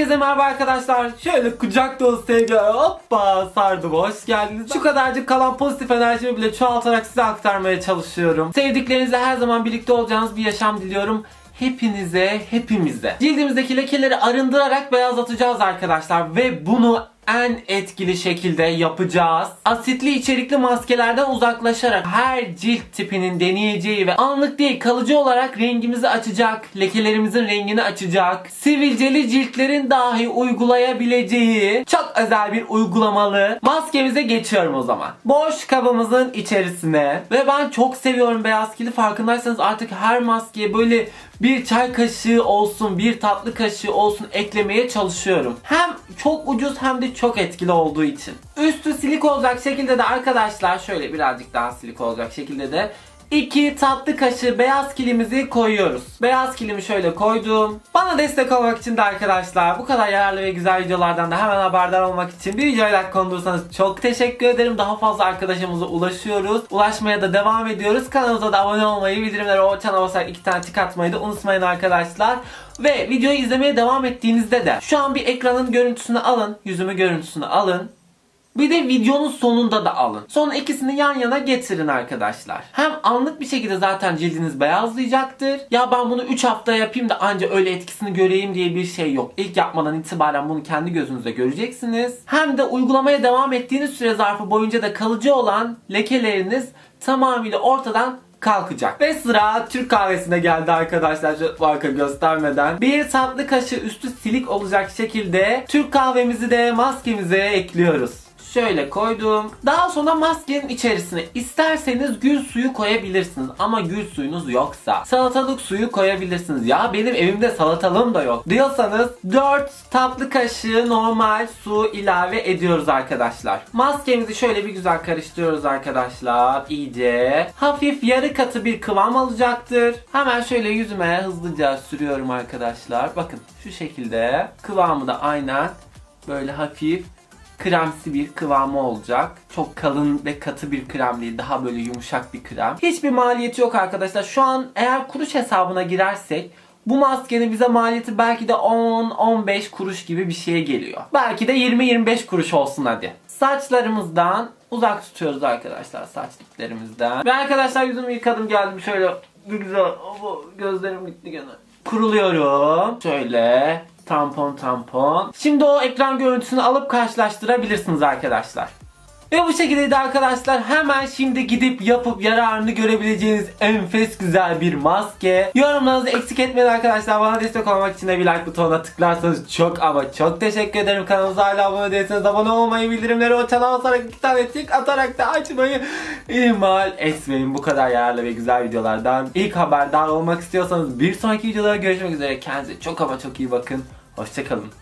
Herkese merhaba arkadaşlar. Şöyle kucak dolusu sevgiler. Hoppa sardım. Hoş geldiniz. Şu kadarcık kalan pozitif enerjimi bile çoğaltarak size aktarmaya çalışıyorum. Sevdiklerinizle her zaman birlikte olacağınız bir yaşam diliyorum. Hepinize, hepimize. Cildimizdeki lekeleri arındırarak beyazlatacağız arkadaşlar. Ve bunu en etkili şekilde yapacağız. Asitli içerikli maskelerden uzaklaşarak her cilt tipinin deneyeceği ve anlık değil kalıcı olarak rengimizi açacak, lekelerimizin rengini açacak, sivilceli ciltlerin dahi uygulayabileceği çok özel bir uygulamalı maskemize geçiyorum o zaman. Boş kabımızın içerisine ve ben çok seviyorum beyaz kili farkındaysanız artık her maskeye böyle bir çay kaşığı olsun, bir tatlı kaşığı olsun eklemeye çalışıyorum. Hem çok ucuz hem de çok etkili olduğu için. Üstü silik olacak şekilde de arkadaşlar şöyle birazcık daha silik olacak şekilde de 2 tatlı kaşığı beyaz kilimizi koyuyoruz. Beyaz kilimi şöyle koydum. Bana destek olmak için de arkadaşlar bu kadar yararlı ve güzel videolardan da hemen haberdar olmak için bir videoya like kondursanız çok teşekkür ederim. Daha fazla arkadaşımıza ulaşıyoruz. Ulaşmaya da devam ediyoruz. Kanalımıza da abone olmayı, bildirimleri o çana basarak iki tane tık atmayı da unutmayın arkadaşlar. Ve videoyu izlemeye devam ettiğinizde de şu an bir ekranın görüntüsünü alın. Yüzümü görüntüsünü alın. Bir de videonun sonunda da alın. Sonra ikisini yan yana getirin arkadaşlar. Hem anlık bir şekilde zaten cildiniz beyazlayacaktır. Ya ben bunu 3 hafta yapayım da anca öyle etkisini göreyim diye bir şey yok. İlk yapmadan itibaren bunu kendi gözünüzde göreceksiniz. Hem de uygulamaya devam ettiğiniz süre zarfı boyunca da kalıcı olan lekeleriniz tamamıyla ortadan kalkacak. Ve sıra Türk kahvesine geldi arkadaşlar şu marka göstermeden. Bir tatlı kaşığı üstü silik olacak şekilde Türk kahvemizi de maskemize ekliyoruz. Şöyle koydum. Daha sonra maskenin içerisine isterseniz gül suyu koyabilirsiniz. Ama gül suyunuz yoksa salatalık suyu koyabilirsiniz. Ya benim evimde salatalığım da yok diyorsanız 4 tatlı kaşığı normal su ilave ediyoruz arkadaşlar. Maskemizi şöyle bir güzel karıştırıyoruz arkadaşlar. iyice. Hafif yarı katı bir kıvam alacaktır. Hemen şöyle yüzüme hızlıca sürüyorum arkadaşlar. Bakın şu şekilde kıvamı da aynen böyle hafif kremsi bir kıvamı olacak. Çok kalın ve katı bir krem değil. Daha böyle yumuşak bir krem. Hiçbir maliyeti yok arkadaşlar. Şu an eğer kuruş hesabına girersek bu maskenin bize maliyeti belki de 10-15 kuruş gibi bir şeye geliyor. Belki de 20-25 kuruş olsun hadi. Saçlarımızdan uzak tutuyoruz arkadaşlar saç diplerimizden. Ve arkadaşlar yüzümü yıkadım geldim şöyle güzel gözlerim gitti gene. Kuruluyorum. Şöyle tampon tampon. Şimdi o ekran görüntüsünü alıp karşılaştırabilirsiniz arkadaşlar. Ve bu şekilde de arkadaşlar hemen şimdi gidip yapıp yararını görebileceğiniz enfes güzel bir maske. Yorumlarınızı eksik etmeyin arkadaşlar. Bana destek olmak için de bir like butonuna tıklarsanız çok ama çok teşekkür ederim. Kanalımıza hala abone değilseniz abone olmayı, bildirimleri o çana basarak iki tane tık atarak da açmayı ihmal etmeyin. Bu kadar yararlı ve güzel videolardan ilk haberdar olmak istiyorsanız bir sonraki videoda görüşmek üzere. Kendinize çok ama çok iyi bakın. Hoşçakalın.